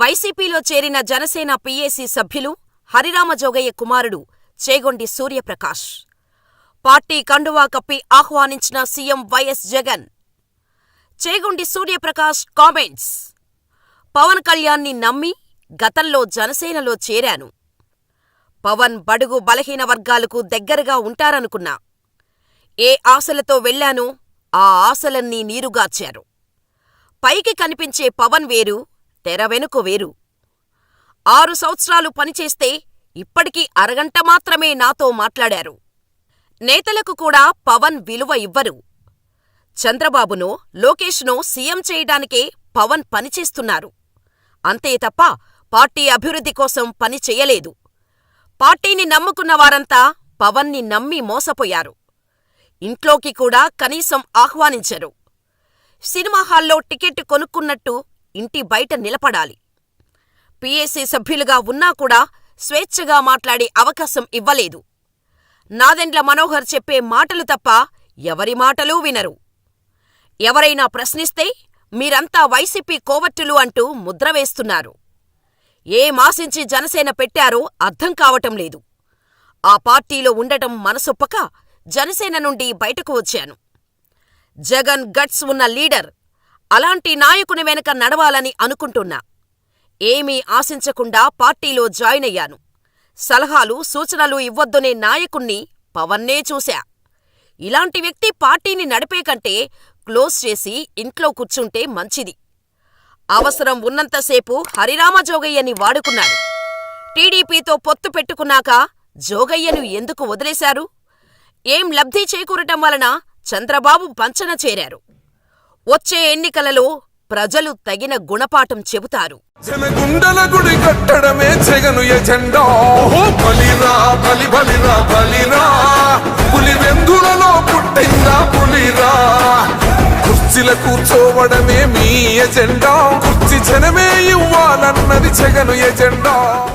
వైసీపీలో చేరిన జనసేన పీఏసీ సభ్యులు హరిరామ జోగయ్య కుమారుడు చేగొండి సూర్యప్రకాష్. పార్టీ కండువా కప్పి ఆహ్వానించిన CM Y S Jagan. Chegondi Suryaprakash comments Pawan కళ్యాణ్ని నమ్మి గతంలో జనసేనలో చేరాను. పవన్ బడుగు బలహీన వర్గాలకు దగ్గరగా ఉంటారనుకున్నా. ఏ ఆశలతో వెళ్ళానో ఆ ఆశలన్నీ నీరుగార్చారు. పైకి కనిపించే పవన్ వేరు, తెర వెనుక వేరు. ఆరు సంవత్సరాలు పనిచేస్తే ఇప్పటికీ అరగంట మాత్రమే నాతో మాట్లాడారు. నేతలకు కూడా పవన్ విలువ ఇవ్వరు. చంద్రబాబునో, లోకేష్నో సీఎం చేయడానికే పవన్ పనిచేస్తున్నారు. అంతే తప్ప పార్టీ అభివృద్ధి కోసం పని చెయ్యలేదు. పార్టీని నమ్ముకున్న వారంతా పవన్ని నమ్మి మోసపోయారు. ఇంట్లోకి కూడా కనీసం ఆహ్వానించరు. సినిమా హాల్లో టికెట్టు కొనుక్కున్నట్టు ఇంటి బయట నిలబడాలి. పిఎస్సీ సభ్యులుగా ఉన్నా కూడా స్వేచ్ఛగా మాట్లాడే అవకాశం ఇవ్వలేదు. నాదెండ్ల మనోహర్ చెప్పే మాటలు తప్ప ఎవరి మాటలూ వినరు. ఎవరైనా ప్రశ్నిస్తే మీరంతా వైసీపీ కోవర్టులు అంటూ ముద్ర వేస్తున్నారు. ఏమాశించి జనసేన పెట్టారో అర్థం కావటం లేదు. ఆ పార్టీలో ఉండటం మనసొప్పక జనసేన నుండి బయటకు వచ్చాను. జగన్ గట్స్ ఉన్న లీడర్. అలాంటి నాయకుని వెనక నడవాలని అనుకుంటున్నా. ఏమీ ఆశించకుండా పార్టీలో జాయిన్ అయ్యాను. సలహాలు, సూచనలు ఇవ్వొద్దనే నాయకుణ్ణి పవన్నే చూశా. ఇలాంటి వ్యక్తి పార్టీని నడిపే కంటే క్లోజ్ చేసి ఇంట్లో కూర్చుంటే మంచిది. అవసరం ఉన్నంతసేపు హరిరామ జోగయ్యని వాడుకున్నాడు. టీడీపీతో పొత్తు పెట్టుకున్నాక జోగయ్యను ఎందుకు వదిలేశారు? ఏం లబ్ధి చేకూరటం వలన చంద్రబాబు పంచన చేరారు. వచ్చే ఎన్నికలలో ప్రజలు తగిన గుణపాఠం చెబుతారు. జనగుండల గుడి కట్టడమే జగను ఎజెండా. బలిరా బలి బలిరా. బలిరా పులి వెందులలో పుట్టిందా పులిరా. కుర్చీల కూర్చోవడమే మీ ఎజెండా. కుర్చీ జనమే ఇవ్వాలన్నది జగను ఎజెండా.